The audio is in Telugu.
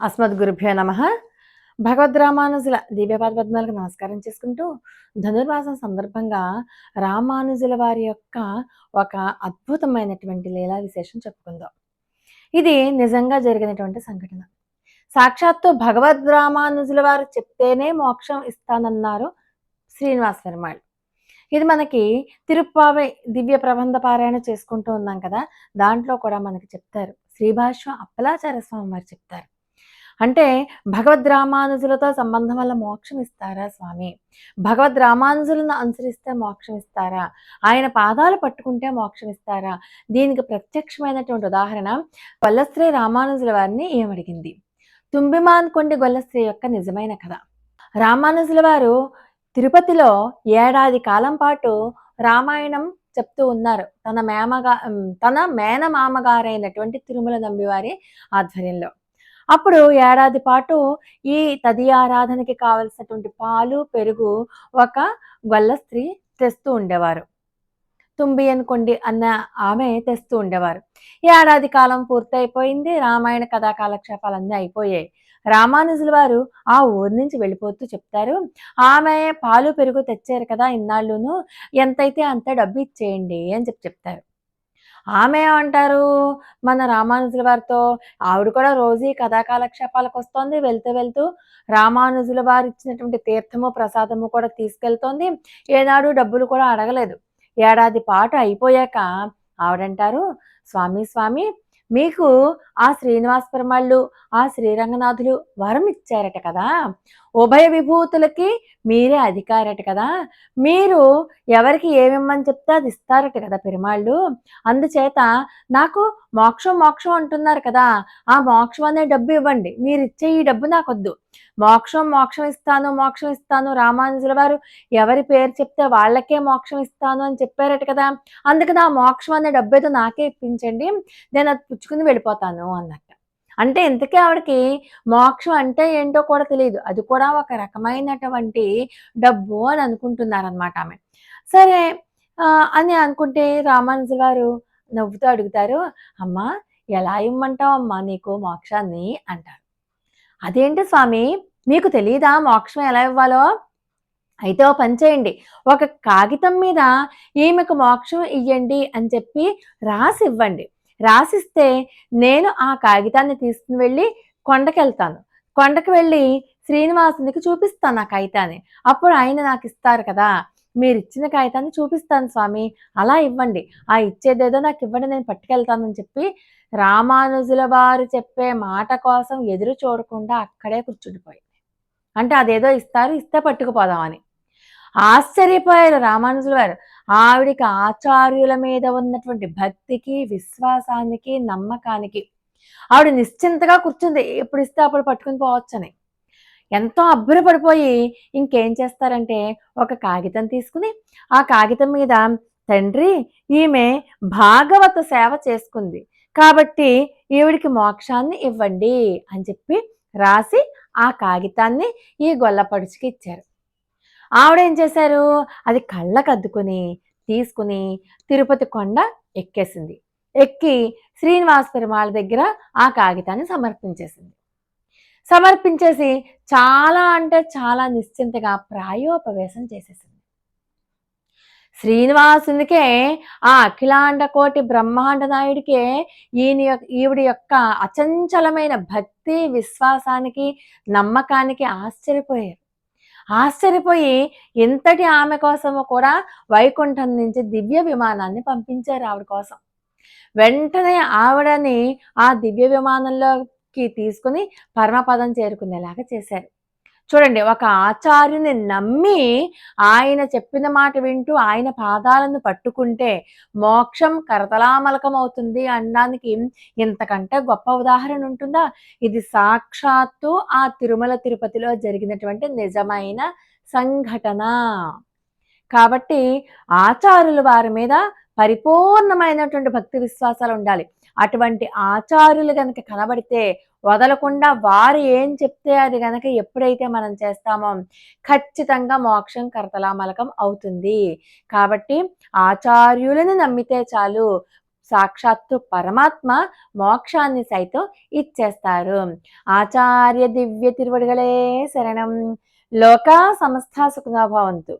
అస్మద్గురుభ్యో నమ. భగవద్రామానుజుల దివ్యపాద పద్మాలకు నమస్కారం చేసుకుంటూ ధనుర్మాసం సందర్భంగా రామానుజుల వారి యొక్క ఒక అద్భుతమైనటువంటి లీలా విశేషం చెప్పుకుందాం. ఇది నిజంగా జరిగినటువంటి సంఘటన. సాక్షాత్తు భగవద్ రామానుజుల వారు చెప్తేనే మోక్షం ఇస్తానన్నారు శ్రీనివాస పెరుమాళ్. ఇది మనకి తిరుప్పావై దివ్య ప్రబంధ పారాయణ చేసుకుంటూ ఉన్నాం కదా దాంట్లో కూడా మనకి చెప్తారు. శ్రీభాష్యం అప్పలాచార్య స్వామి వారు చెప్తారు. అంటే భగవద్ రామానుజులతో సంబంధం వల్ల మోక్షం ఇస్తారా స్వామి? భగవద్ రామానుజులను అనుసరిస్తే మోక్షం ఇస్తారా? ఆయన పాదాలు పట్టుకుంటే మోక్షం ఇస్తారా? దీనికి ప్రత్యక్షమైనటువంటి ఉదాహరణ గొల్లశ్రీ రామానుజుల వారిని ఏమడిగింది తుంబిమాన్ కొండి గొల్లశ్రీ యొక్క నిజమైన కథ. రామానుజుల వారు తిరుపతిలో ఏడాది కాలం పాటు రామాయణం చెప్తూ ఉన్నారు. తన మేమగా తన మేనమామగారైనటువంటి తిరుమల నంబివారి ఆధ్వర్యంలో. అప్పుడు ఏడాది పాటు ఈ తది ఆరాధనకి కావలసినటువంటి పాలు పెరుగు ఒక గొల్ల స్త్రీ తెస్తూ ఉండేవారు. తుంబి అనుకోండి అన్న ఆమె తెస్తూ ఉండేవారు. ఏడాది కాలం పూర్తయిపోయింది. రామాయణ కథా కాలక్షేపాలన్నీ అయిపోయాయి. రామానుజుల వారు ఆ ఊరి నుంచి వెళ్ళిపోతూ చెప్తారు ఆమె పాలు పెరుగు తెచ్చారు కదా ఇన్నాళ్ళును ఎంతైతే అంత డబ్బు ఇచ్చేయండి అని చెప్పి చెప్తారు. ఆమె ఏమంటారు? మన రామానుజుల వారితో ఆవిడ కూడా రోజు ఈ కథాకాలక్షేపాలకు వస్తోంది. వెళ్తూ వెళ్తూ రామానుజుల వారు ఇచ్చినటువంటి తీర్థము ప్రసాదము కూడా తీసుకెళ్తోంది. ఏనాడు డబ్బులు కూడా అడగలేదు. ఏడాది పాటు అయిపోయాక ఆవిడంటారు స్వామి స్వామి మీకు ఆ శ్రీనివాస పెరుమాళ్ళు ఆ శ్రీరంగనాథులు వరం ఇచ్చారట కదా! ఉభయ విభూతులకి మీరే అధికారట కదా. మీరు ఎవరికి ఏమిమ్మని చెప్తే అది ఇస్తారట కదా పెరుమాళ్ళు. అందుచేత నాకు మోక్షం మోక్షం అంటున్నారు కదా. ఆ మోక్షం అనే డబ్బు ఇవ్వండి. మీరు ఇచ్చే ఈ డబ్బు నాకు వద్దు మోక్షం మోక్షం ఇస్తాను మోక్షం ఇస్తాను. రామానుజుల వారు ఎవరి పేరు చెప్తే వాళ్ళకే మోక్షం ఇస్తాను అని చెప్పారట కదా. అందుకని ఆ మోక్షం అనే డబ్బు ఏదో నాకే ఇప్పించండి. నేను అది పుచ్చుకుని వెళ్ళిపోతాను అన్నారు. అంటే ఇంతకీ ఆవిడకి మోక్షం అంటే ఏంటో కూడా తెలియదు అది కూడా ఒక రకమైనటువంటి డబ్బు అని అనుకుంటున్నారనమాట ఆమె. సరే అని అనుకుంటే రామానుజు గారు నవ్వుతూ అడుగుతారు అమ్మా ఎలా ఇమ్మంటావు అమ్మా నీకు మోక్షాన్ని? అంటారు. అదేంటి స్వామి మీకు తెలియదా మోక్షం ఎలా ఇవ్వాలో? అయితే ఓ పని చేయండి. ఒక కాగితం మీద ఈమెకు మోక్షం ఇవ్వండి అని చెప్పి రాసి ఇవ్వండి. రాసిస్తే నేను ఆ కాగితాన్ని తీసుకుని వెళ్ళి కొండకెళ్తాను. కొండకు వెళ్ళి శ్రీనివాసునికి చూపిస్తాను ఆ కాగితాన్ని. అప్పుడు ఆయన నాకు ఇస్తారు కదా మీరు ఇచ్చిన కాగితాన్ని చూపిస్తాను స్వామి అలా ఇవ్వండి. ఆ ఇచ్చేదేదో నాకు ఇవ్వండి నేను పట్టుకెళ్తానని చెప్పి రామానుజుల వారు చెప్పే మాట కోసం ఎదురు చూడకుండా అక్కడే కూర్చుండిపోయింది అంటే అదేదో ఇస్తారు ఇస్తే పట్టుకుపోదామని. ఆశ్చర్యపోయారు రామానుజుల వారు. ఆవిడికి ఆచార్యుల మీద ఉన్నటువంటి భక్తికి విశ్వాసానికి నమ్మకానికి ఆవిడ నిశ్చింతగా కూర్చుంది. ఎప్పుడు ఇస్తే అప్పుడు పట్టుకుని పోవచ్చని. ఎంతో అబ్బురపడిపోయి ఇంకేం చేస్తారంటే ఒక కాగితం తీసుకుని ఆ కాగితం మీద తండ్రి ఈమె భాగవత సేవ చేసుకుంది. కాబట్టి ఈవిడికి మోక్షాన్ని ఇవ్వండి అని చెప్పి రాసి ఆ కాగితాన్ని ఈ గొల్లపడుచుకి ఇచ్చారు. ఆవిడ ఏం చేశారు? అది కళ్ళకు అద్దుకుని తీసుకుని తిరుపతి కొండ ఎక్కేసింది. ఎక్కి శ్రీనివాస పెరుమాళ దగ్గర ఆ కాగితాన్ని సమర్పించేసింది. సమర్పించేసి చాలా అంటే చాలా నిశ్చింతగా ప్రాయోపవేశం చేసేసింది. శ్రీనివాసునికే ఆ అఖిలాండ కోటి బ్రహ్మాండ నాయుడికే ఈయన ఈవిడి యొక్క అచంచలమైన భక్తి విశ్వాసానికి నమ్మకానికి ఆశ్చర్యపోయారు. ఆశ్చర్యపోయి ఇంతటి ఆమె కోసము కూడా వైకుంఠం నుంచి దివ్య విమానాన్ని పంపించారు ఆవిడ కోసం. వెంటనే ఆవిడని ఆ దివ్య విమానంలోకి తీసుకుని పరమపదం చేరుకునేలాగా చేశారు. చూడండి ఒక ఆచార్యుని నమ్మి ఆయన చెప్పిన మాట వింటూ ఆయన పాదాలను పట్టుకుంటే మోక్షం కరతలామలకం అవుతుంది అనడానికి ఇంతకంటే గొప్ప ఉదాహరణ ఉంటుందా? ఇది సాక్షాత్తు ఆ తిరుమల తిరుపతిలో జరిగినటువంటి నిజమైన సంఘటన. కాబట్టి ఆచారులు వారి మీద పరిపూర్ణమైనటువంటి భక్తి విశ్వాసాలు ఉండాలి. అటువంటి ఆచారులు కనుక కనబడితే వదలకుండా వారు ఏం చెప్తే అది గనక ఎప్పుడైతే మనం చేస్తామో ఖచ్చితంగా మోక్షం కర్తలామలకం అవుతుంది. కాబట్టి ఆచార్యులను నమ్మితే చాలు. సాక్షాత్తు పరమాత్మ మోక్షాన్ని సైతం ఇచ్చేస్తారు. ఆచార్య దివ్య తిరువడిగలే శరణం. లోకా సమస్త సుఖనాభావంతు